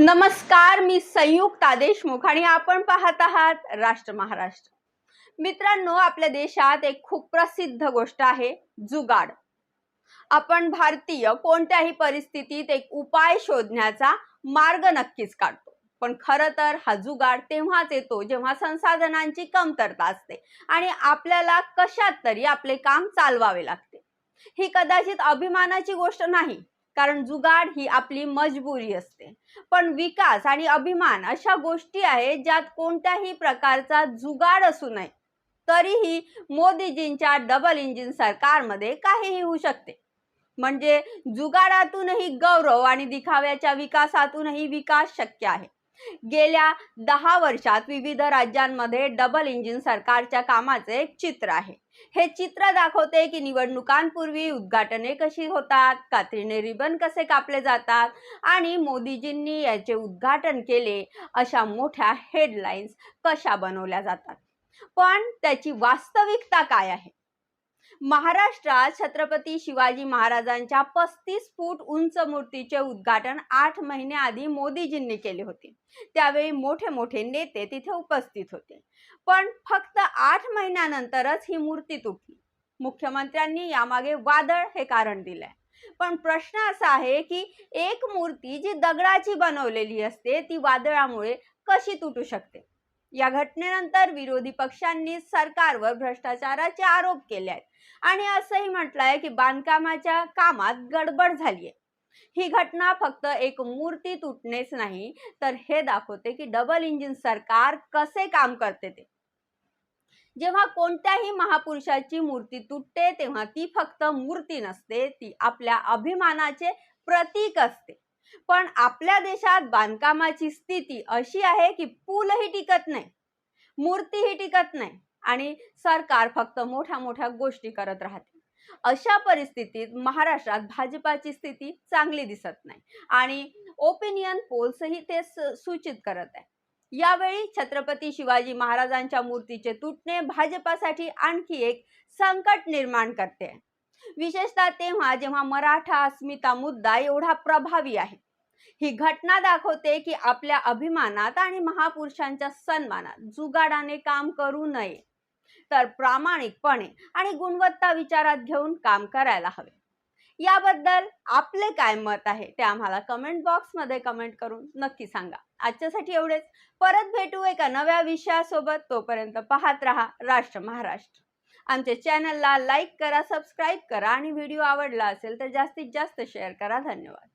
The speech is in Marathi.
नमस्कार मी संयुक्ता देशमुख आणि आपण पाहत आहात राष्ट्र महाराष्ट्र. मित्रांनो आपल्या देशात एक खूप प्रसिद्ध गोष्ट आहे जुगाड. आपण भारतीय कोणत्याही परिस्थितीत एक उपाय शोधण्याचा मार्ग नक्कीच काढतो. पण खरं तर हा जुगाड तेव्हाच येतो जेव्हा संसाधनांची कमतरता असते आणि आपल्याला कशात तरी आपले काम चालवावे लागते. ही कदाचित अभिमानाची गोष्ट नाही कारण जुगाड ही आपली मजबुरी असते. पण विकास आणि अभिमान अशा गोष्टी आहेत ज्यात कोणत्याही प्रकारचा जुगाड असू नये. तरीही मोदीजींच्या डबल इंजिन सरकारमध्ये काहीही होऊ शकते. म्हणजे जुगाडातूनही गौरव आणि दिखाव्याच्या विकासातूनही विकास शक्य आहे. गेल्या दहा वर्षात विविध राज्यांमध्ये डबल इंजिन सरकारच्या कामाचे एक चित्र आहे. हे चित्र दाखवते की निवडणुकांपूर्वी उद्घाटने कशी होतात कात्रीने रिबन कसे कापले जातात आणि मोदीजींनी याचे उद्घाटन केले अशा मोठ्या हेडलाईन्स कशा बनवल्या जातात. पण त्याची वास्तविकता काय आहे? महाराष्ट्रात छत्रपती शिवाजी महाराजांच्या पस्तीस फूट उंच मूर्तीचे उद्घाटन आठ महिन्याआधी मोदीजींनी केले होते. त्यावेळी मोठे मोठे नेते तिथे उपस्थित होते. पण फक्त आठ महिन्यानंतरच ही मूर्ती तुटली. मुख्यमंत्र्यांनी यामागे वादळ हे कारण दिलंय. पण प्रश्न असा आहे की एक मूर्ती जी दगडाची बनवलेली असते ती वादळामुळे कशी तुटू शकते? या घटनेनंतर विरोधी पक्षांनी सरकारवर भ्रष्टाचाराचे आरोप केले आहेत आणि असंही म्हटलंय की बांधकामाच्या कामात गडबड झालीय. ही घटना फक्त एक मूर्ती तुटणेच नाही तर हे दाखवते की डबल इंजिन सरकार कसे काम करते ते. जेव्हा कोणत्याही महापुरुषाची मूर्ती तुटते तेव्हा ती फक्त मूर्ती नसते ती आपल्या अभिमानाचे प्रतीक असते. पण आपल्या देशात बांधकामाची स्थिती अशी आहे की पूलही टिकत नाही मूर्तीही टिकत नाही आणि सरकार फक्त मोठ्या मोठ्या गोष्टी करत राहते. अशा परिस्थितीत महाराष्ट्रात भाजपाची स्थिती चांगली दिसत नाही आणि ओपिनियन पोल्सही ते सूचित करत आहे. यावेळी छत्रपती शिवाजी महाराजांच्या मूर्तीचे तुटणे भाजपासाठी आणखी एक संकट निर्माण करते. विशेषतः तेव्हा जेव्हा मराठा अस्मिता मुद्दा एवढा प्रभावी आहे. ही घटना दाखवते की आपल्या अभिमानात आणि महापुरुषांच्या सन्मानात जुगाडाने काम करू नये. तर प्रामाणिकपणे आणि गुणवत्ता विचारात घेऊन काम करायला हवे. याबद्दल आपले काय मत आहे ते आम्हाला कमेंट बॉक्समध्ये कमेंट करून नक्की सांगा. आजच्यासाठी एवढेच. परत भेटू एका नव्या विषयासोबत. तोपर्यंत पाहत रहा राष्ट्र महाराष्ट्र. आमच्या चॅनलला लाईक करा सबस्क्राईब करा आणि व्हिडिओ आवडला असेल तर जास्तीत जास्त शेअर करा. धन्यवाद.